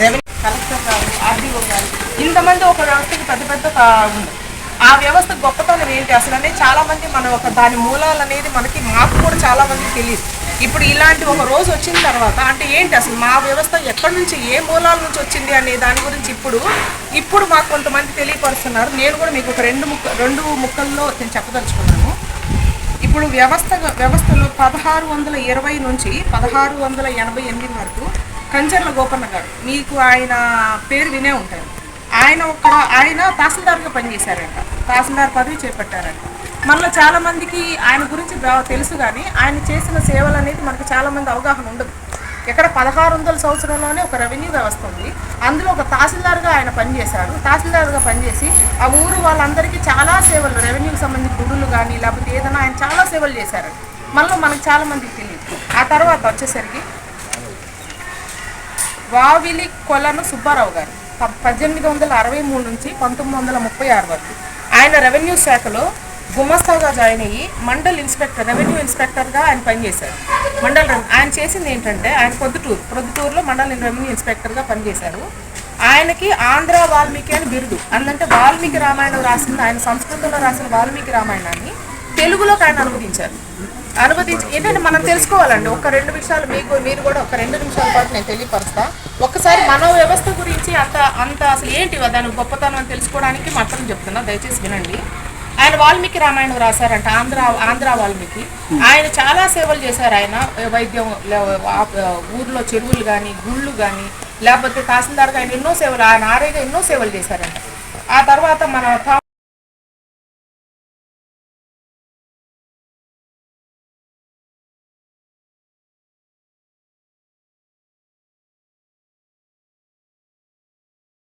Revenue collector గారు RDO గారు. ఇంతమంది ఒక వ్యవస్థకి పెద్ద పెద్ద ఉంది ఆ వ్యవస్థ గొప్పతనం ఏంటి? అసలు అనేది చాలా మంది మన ఒక దాని మూలాలు అనేది మనకి మాకు కూడా చాలా మందికి తెలియదు. ఇప్పుడు ఇలాంటి ఒక రోజు వచ్చిన తర్వాత అంటే ఏంటి? అసలు మా వ్యవస్థ ఎక్కడి నుంచి ఏ మూలాల నుంచి వచ్చింది అనే దాని గురించి ఇప్పుడు ఇప్పుడు మాకు కొంతమంది తెలియపరుస్తున్నారు. నేను కూడా మీకు ఒక రెండు ముక్క రెండు ముక్కల్లో నేను చెప్పదలుచుకున్నాను. ఇప్పుడు వ్యవస్థ వ్యవస్థలో పదహారు వందల ఇరవై నుంచి పదహారు వందల ఎనభై ఎనిమిది వరకు కంచర్ల గోపన్న గారు మీకు ఆయన పేరు వినే ఉంటారు. ఆయన ఒక ఆయన తహసీల్దార్గా పనిచేశారంట. తహసీల్దార్ పదవి చేపట్టారంట. మనలో చాలా మందికి ఆయన గురించి తెలుసు కానీ ఆయన చేసిన సేవలు అనేది మనకు చాలా మంది అవగాహన ఉండదు. ఇక్కడ పదహారు వందల సంవత్సరంలోనే ఒక రెవెన్యూ వ్యవస్థ ఉంది. అందులో ఒక తహసీల్దార్గా ఆయన పనిచేశారు తహసీల్దార్గా పనిచేసి ఆ ఊరు వాళ్ళందరికీ చాలా సేవలు రెవెన్యూకి సంబంధించి గుడులు కానీ లేకపోతే ఏదైనా ఆయన చాలా సేవలు చేశారు మనలో మనకు చాలా మందికి తెలియదు. ఆ తర్వాత వచ్చేసరికి వావిలి కొలను సుబ్బారావు గారు. పద్దెనిమిది వందల అరవై మూడు నుంచి పంతొమ్మిది వందల ముప్పై ఆరు వరకు. ఆయన రెవెన్యూ శాఖలో గుమస్తాగా జాయిన్ అయ్యి మండల్ ఇన్స్పెక్టర్ రెవెన్యూ ఇన్స్పెక్టర్గా ఆయన పనిచేశారు. మండల్ ఆయన చేసింది ఏంటంటే ఆయన పొద్దుటూరు పొద్దుటూరులో మండల్ రెవెన్యూ ఇన్స్పెక్టర్గా పనిచేశారు. ఆయనకి ఆంధ్ర వాల్మీకి అని బిరుదు. అందంటే వాల్మీకి రామాయణం రాసింది ఆయన సంస్కృతంలో రాసిన వాల్మీకి రామాయణాన్ని తెలుగులోకి ఆయన అనువదించారు. అనుమతించి ఏంటంటే మనం తెలుసుకోవాలండి. ఒక రెండు నిమిషాలు మీకు మీరు కూడా ఒక రెండు నిమిషాల పాటు నేను తెలియపరుస్తా. ఒకసారి మనో వ్యవస్థ గురించి అంత అంత అసలు ఏంటి దాని గొప్పతనం అని తెలుసుకోవడానికి మాత్రం చెప్తున్నా. దయచేసి వినండి. ఆయన వాల్మీకి రామాయణం రాశారంట ఆంధ్ర ఆంధ్ర వాల్మీకి. ఆయన చాలా సేవలు చేశారు ఆయన. వైద్యం లే- ఊర్లో చెరువులు కానీ గుళ్ళు కానీ లేకపోతే తహసీల్దార్గా ఆయన ఎన్నో సేవలు ఆయన ఆరేగా ఎన్నో సేవలు చేశారంట. ఆ తర్వాత మన